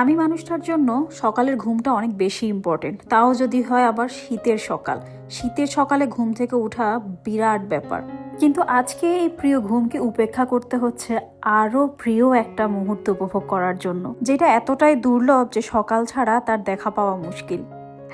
আমি মানুষটার জন্য সকালের ঘুমটা অনেক বেশি ইম্পর্টেন্ট তাও যদি হয় আবার শীতের সকাল। শীতের সকালে ঘুম থেকে ওঠা বিরাট ব্যাপার। কিন্তু আজকে এই প্রিয় ঘুমকে উপেক্ষা করতে হচ্ছে আরও প্রিয় একটা মুহূর্ত উপভোগ করার জন্য, যেটা এতটাই দুর্লভ যে সকাল ছাড়া তার দেখা পাওয়া মুশকিল।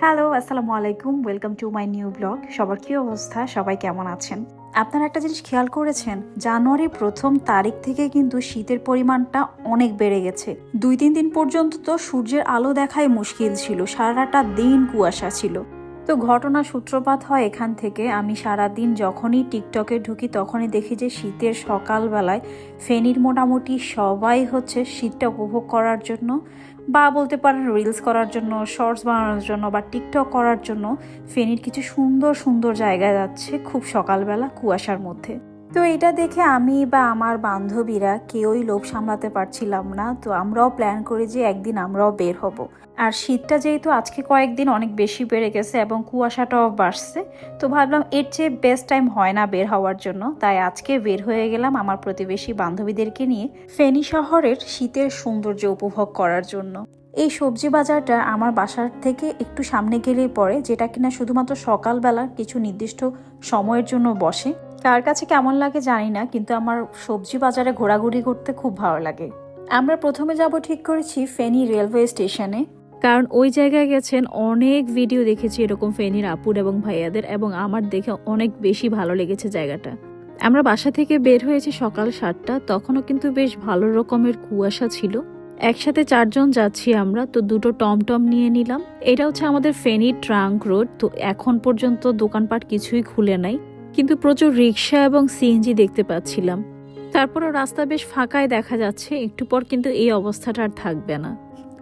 হ্যালো আসসালামু আলাইকুম welcome to my new blog সবার কি অবস্থা? সবাই কেমন আছেন? আপনারা একটা জিনিস খেয়াল করেছেন? জানুয়ারি প্রথম তারিখ থেকে কিন্তু শীতের পরিমাণটা অনেক বেড়ে গেছে। দুই তিন দিন পর্যন্ত তো সূর্যের আলো দেখাই মুশকিল ছিল। সারাটা দিন কুয়াশা ছিল। তো ঘটনা সূত্রপাত হয় এখান থেকে। আমি সারাদিন যখনই টিকটকে ঢুকি তখনই দেখি যে শীতের সকালবেলায় ফেনির মোটামুটি সবাই হচ্ছে শীতটা উপভোগ করার জন্য বা বলতে পারেন রিলস করার জন্য শর্টস বানানোর জন্য বা টিকটক করার জন্য ফেনির কিছু সুন্দর সুন্দর জায়গায় যাচ্ছে খুব সকালবেলা কুয়াশার মধ্যে। তো এটা দেখে আমি বা আমার বান্ধবীরা কেউই লোভ সামলাতে পারছিলাম না। তো আমরাও প্ল্যান করি যে একদিন আমরাও বের হব। আর শীতটা যেহেতু আজকে কয়েকদিন অনেক বেশি বেড়ে গেছে এবং কুয়াশাটাও বাড়ছে, তো ভাবলাম এর চেয়ে বেস্ট টাইম হয় না বের হওয়ার জন্য। তাই আজকে বের হয়ে গেলাম আমার প্রতিবেশী বান্ধবীদেরকে নিয়ে ফেনী শহরের শীতের সৌন্দর্য উপভোগ করার জন্য। এই সবজি বাজারটা আমার বাসার থেকে একটু সামনে গেলেই পড়ে, যেটা কিনা শুধুমাত্র সকালবেলা কিছু নির্দিষ্ট সময়ের জন্য বসে। কার কাছে কেমন লাগে জানি না, কিন্তু আমার সবজি বাজারে ঘোরাঘুরি করতে খুব ভালো লাগে। আমরা প্রথমে যাব ঠিক করেছি ফেনী রেলওয়ে স্টেশনে, কারণ ওই জায়গায় গেছেন অনেক ভিডিও দেখেছি এরকম ফেনীর আপুর এবং ভাইয়াদের, এবং আমার দেখে অনেক বেশি ভালো লেগেছে জায়গাটা। আমরা বাসা থেকে বের হয়েছি সকাল সাতটা, তখনও কিন্তু বেশ ভালো রকমের কুয়াশা ছিল। একসাথে চারজন যাচ্ছি আমরা, তো দুটো টমটম নিয়ে নিলাম। এটা হচ্ছে আমাদের ফেনী ট্রাঙ্ক রোড, তো এখন পর্যন্ত দোকানপাট কিছুই খুলে নাই। কিন্তু প্রচুর রিক্সা এবং সিএনজি দেখতে পাচ্ছিলাম। তারপরও রাস্তা বেশ ফাঁকায় দেখা যাচ্ছে, একটু পর কিন্তু এই অবস্থাটা আর থাকবে না।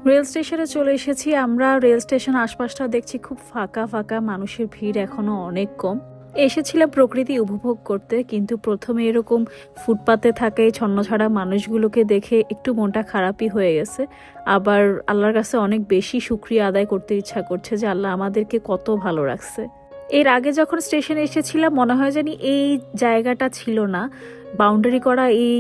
রেল স্টেশনে চলে এসেছি আমরা, রেল স্টেশন আশপাশটা দেখছি খুব ফাঁকা ফাঁকা, মানুষের ভিড় এখনও অনেক কম। এসেছিলাম প্রকৃতি উপভোগ করতে, কিন্তু প্রথমে এরকম ফুটপাতে থাকে ছন্নছাড়া মানুষগুলোকে দেখে একটু মনটা খারাপই হয়ে গেছে। আবার আল্লাহর কাছে অনেক বেশি সুক্রিয়া আদায় করতে ইচ্ছা করছে যে আল্লাহ আমাদেরকে কত ভালো রাখছে। এর আগে যখন স্টেশনে এসেছিলাম, মনে হয় জানি এই জায়গাটা ছিল না। বাউন্ডারি করা এই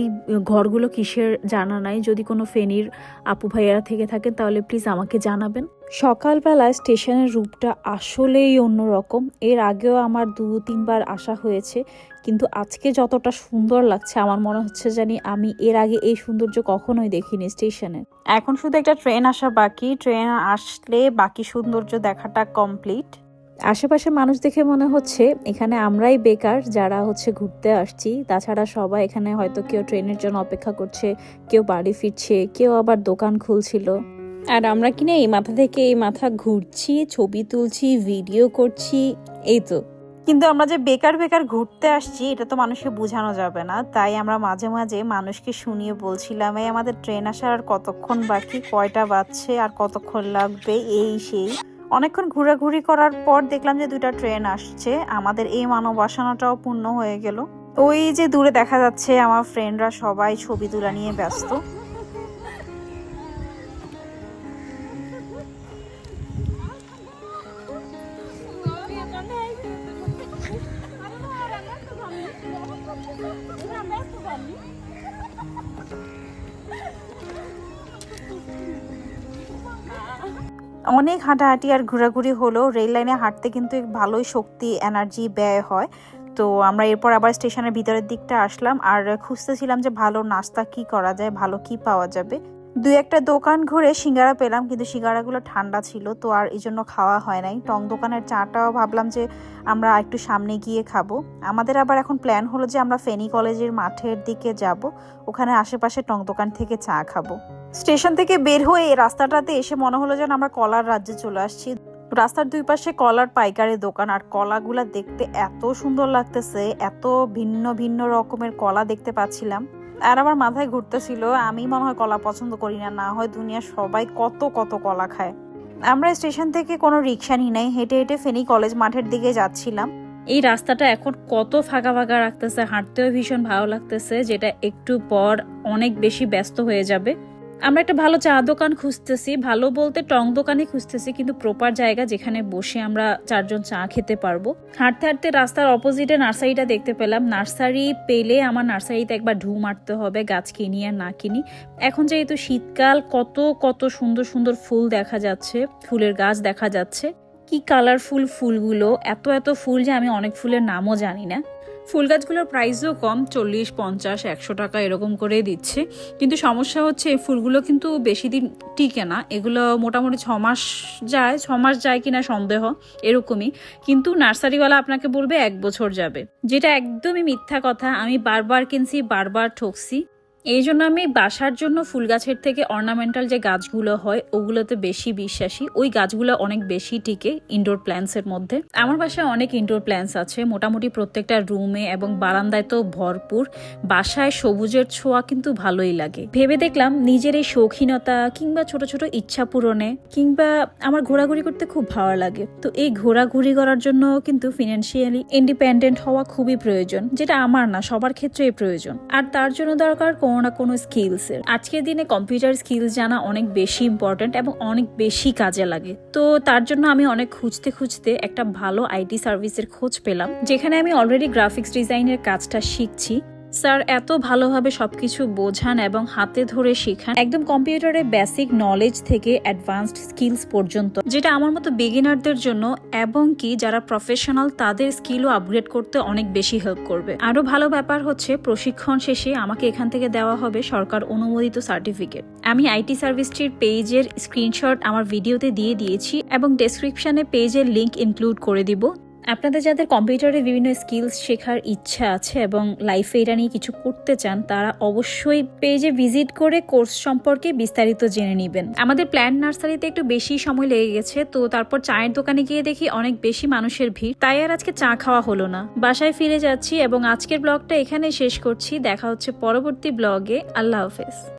ঘরগুলো কিসের জানা নাই। যদি কোনো ফেনীর আপু ভাইয়ারা থেকে থাকেন, তাহলে প্লিজ আমাকে জানাবেন। সকালবেলায় স্টেশনের রূপটা আসলেই অন্যরকম। এর আগেও আমার দু, তিনবার আসা হয়েছে, কিন্তু আজকে যতটা সুন্দর লাগছে, আমার মনে হচ্ছে জানি আমি এর আগে এই সৌন্দর্য কখনোই দেখিনি স্টেশনে এখন শুধু একটা ট্রেন আসা বাকি। ট্রেন আসলে বাকি সৌন্দর্য দেখাটা কমপ্লিট আশেপাশে মানুষ দেখে মনে হচ্ছে এখানে আমরাই বেকার যারা হচ্ছে ঘুরতে আসছি। তাছাড়া সবাই এখানে হয়তো কেউ ট্রেনের জন্য অপেক্ষা করছে কেউ বাড়ি ফিরছে কেউ আবার দোকান খুলছিল। আর আমরা কিনা এই মাথা থেকে এই মাথা ঘুরছি ছবি তুলছি ভিডিও করছি এই তো। কিন্তু আমরা যে বেকার বেকার ঘুরতে আসছি এটা তো মানুষকে বোঝানো যাবে না। তাই আমরা মাঝে মাঝে মানুষকে শুনিয়ে বলছিলাম এই আমাদের ট্রেন আসার আর কতক্ষণ বাকি? কয়টা বাজছে? আর কতক্ষণ লাগবে? এই সেই। অনেকক্ষণ ঘোরাঘুরি করার পর দেখলাম যে দুইটা ট্রেন আসছে। আমাদের এই মানবাসনাটাও পূর্ণ হয়ে গেল। ওই যে দূরে দেখা যাচ্ছে আমার ফ্রেন্ডরা সবাই ছবি তোলা নিয়ে ব্যস্ত। অনেক হাঁটাহাঁটি আর ঘোরাঘুরি হলো রেল লাইনে হাঁটতে কিন্তু ভালোই শক্তি এনার্জি ব্যয় হয়। তো আমরা এরপর আবার স্টেশনের ভিতরের দিকটা আসলাম আর খুঁজতেছিলাম যে ভালো নাস্তা কি করা যায়, ভালো কি পাওয়া যাবে। দুই একটা দোকান ঘুরে সিঙ্গারা পেলাম কিন্তু সিঙ্গারাগুলো ঠান্ডা ছিল তো আর এই জন্য খাওয়া হয় নাই। টং দোকানের চাটাও ভাবলাম যে আমরা একটু সামনে গিয়ে খাব। আমাদের আবার এখন প্ল্যান হলো যে আমরা ফেনী কলেজের মাঠের দিকে যাব, ওখানে আশেপাশে টং দোকান থেকে চা খাব। স্টেশন থেকে বের হয়ে রাস্তাটাতে এসে মনে হলো যেন আমরা কলার রাজ্যে চলে আসছি। রাস্তার দুই পাশে কলার পাইকারি দোকান আর কলাগুলা দেখতে এত সুন্দর লাগতেছে, এত ভিন্ন ভিন্ন রকমের কলা দেখতে পাচ্ছিলাম। আর আমার মাথায় ঘুরতেছিল, আমি মনে হয় কলা পছন্দ করি না না হয় দুনিয়ার সবাই কত কত কলা খায়। আমরা স্টেশন থেকে কোনো রিক্সা নিই নাই, হেঁটে হেঁটে ফেনী কলেজ মাঠের দিকে যাচ্ছিলাম। এই রাস্তাটা এখন কত ফাঁকা ফাঁকা রাখতেছে, হাঁটতেও ভীষণ ভালো লাগতেছে, যেটা একটু পর অনেক বেশি ব্যস্ত হয়ে যাবে। আমরা একটা ভালো চা দোকান খুঁজতেছি, ভালো বলতে টং দোকানে খুঁজতেছি, কিন্তু প্রপার জায়গা যেখানে বসে আমরা চারজন চা খেতে পারব। হাঁটতে হাঁটতে রাস্তার অপোজিটে নার্সারিটা দেখতে পেলাম। নার্সারি পেলে আমার নার্সারিতে একবার ঢু মারতে হবে, গাছ কিনি আর না কিনি। এখন যেহেতু শীতকাল, কত কত সুন্দর সুন্দর ফুল দেখা যাচ্ছে, ফুলের গাছ দেখা যাচ্ছে। কি কালারফুল ফুলগুলো, এত এত ফুল যে আমি অনেক ফুলের নামও জানি না। ফুল গাছগুলোর প্রাইসও কম, চল্লিশ, পঞ্চাশ, একশো টাকা এরকম করে দিচ্ছে। কিন্তু সমস্যা হচ্ছে এই ফুলগুলো কিন্তু বেশি দিন টিকে না। এগুলো মোটামুটি ছ মাস যায়, ছ মাস যায় কিনা সন্দেহ, এরকমই। কিন্তু নার্সারিওয়ালা আপনাকে বলবে এক বছর যাবে। যেটা একদমই মিথ্যা কথা, আমি বারবার কিনছি, বারবার ঠকছি। এই জন্য আমি বাসার জন্য ফুল গাছের থেকে অর্নামেন্টাল যে গাছগুলো হয়, ওগুলোতে বেশি বিশ্বাসী। ওই গাছগুলো অনেক বেশি টিকে ইনডোর প্ল্যান্টসের মধ্যে। আমার বাসায় অনেক ইনডোর প্ল্যান্টস আছে, মোটামুটি প্রত্যেকটা রুমে এবং বারান্দায় তো ভরপুর। বাসায় সবুজের ছোঁয়া কিন্তু ভালোই লাগে। ভেবে দেখলাম নিজের এই শৌখিনতা কিংবা ছোট ছোট ইচ্ছা পূরণে কিংবা আমার ঘোরাঘুরি করতে খুব ভালো লাগে। তো এই ঘোরাঘুরি করার জন্য কিন্তু ফিনান্সিয়ালি ইন্ডিপেন্ডেন্ট হওয়া খুবই প্রয়োজন, যেটা আমার না, সবার ক্ষেত্রেই প্রয়োজন। আর তার জন্য দরকার কোনো না কোনো স্কিলস এর। আজকের দিনে কম্পিউটার স্কিলস জানা অনেক বেশি ইম্পর্ট্যান্ট এবং অনেক বেশি কাজে লাগে। তো তার জন্য আমি অনেক খুঁজতে খুঁজতে একটা ভালো আইটি সার্ভিসের খোঁজ পেলাম, যেখানে আমি অলরেডি গ্রাফিক্স ডিজাইনের কাজটা শিখছি। স্যার, এত ভালোভাবে সবকিছু বোঝান এবং হাতে ধরে শেখান। একদম কম্পিউটারের বেসিক নলেজ থেকে অ্যাডভান্সড স্কিলস পর্যন্ত, যেটা আমার মতো বিগিনারদের জন্য এবং কি যারা প্রফেশনাল, তাদের স্কিলও আপগ্রেড করতে অনেক বেশি হেল্প করবে। আরও ভালো ব্যাপার হচ্ছে, প্রশিক্ষণ শেষে আমাকে এখান থেকে দেওয়া হবে সরকার অনুমোদিত সার্টিফিকেট আমি আইটি সার্ভিসটির পেজের স্ক্রিনশট আমার ভিডিওতে দিয়ে দিয়েছি এবং ডেসক্রিপশনে পেজের লিঙ্ক ইনক্লুড করে দিব। আপনাদের যাদের কম্পিউটারে বিভিন্ন স্কিলস শেখার ইচ্ছা আছে এবং লাইফে এটা নিয়ে কিছু করতে চান, তারা অবশ্যই পেজে ভিজিট করে কোর্স সম্পর্কে বিস্তারিত জেনে নেবেন। আমাদের প্ল্যান নার্সারিতে একটু বেশি সময় লেগে গেছে, তো তারপর চায়ের দোকানে গিয়ে দেখি অনেক বেশি মানুষের ভিড়। তাই আর আজকে চা খাওয়া হলো না। বাসায় ফিরে যাচ্ছি এবং আজকের ব্লগটা এখানে শেষ করছি। দেখা হচ্ছে পরবর্তী ব্লগে আল্লাহ হাফেজ।